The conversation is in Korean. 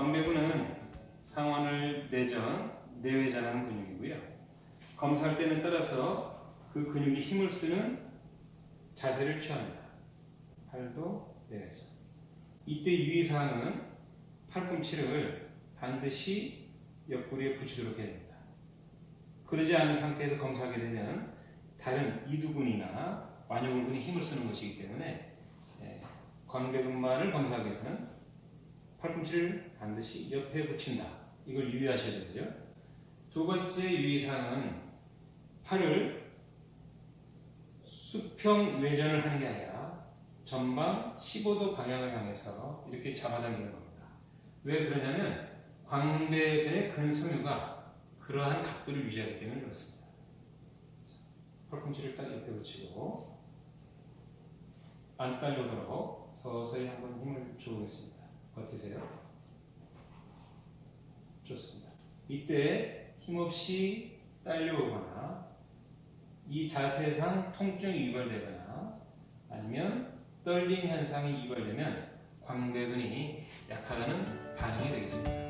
광배근은 상완을 내전, 내외전하는 근육이고요. 검사할 때는 따라서 그 근육이 힘을 쓰는 자세를 취합니다. 팔도 내외전. 이때 유의사항은 팔꿈치를 반드시 옆구리에 붙이도록 해야 됩니다. 그러지 않은 상태에서 검사하게 되면 다른 이두근이나 완요근이 힘을 쓰는 것이기 때문에 예, 광배근만을 검사하기 위해서는 팔꿈치를 반드시 옆에 붙인다. 이걸 유의하셔야 되고요. 두 번째 유의사항은 팔을 수평 외전을 하는 게 아니라 전방 15도 방향을 향해서 이렇게 잡아당기는 겁니다. 왜 그러냐면 광배근의 근섬유가 그러한 각도를 유지하기 때문에 그렇습니다. 팔꿈치를 딱 옆에 붙이고 안 딸려오도록 서서히 한번 힘을 줘보겠습니다. 버티세요. 좋습니다. 이때 힘없이 딸려오거나 이 자세상 통증이 유발되거나 아니면 떨림 현상이 유발되면 광배근이 약하다는 반응이 되겠습니다.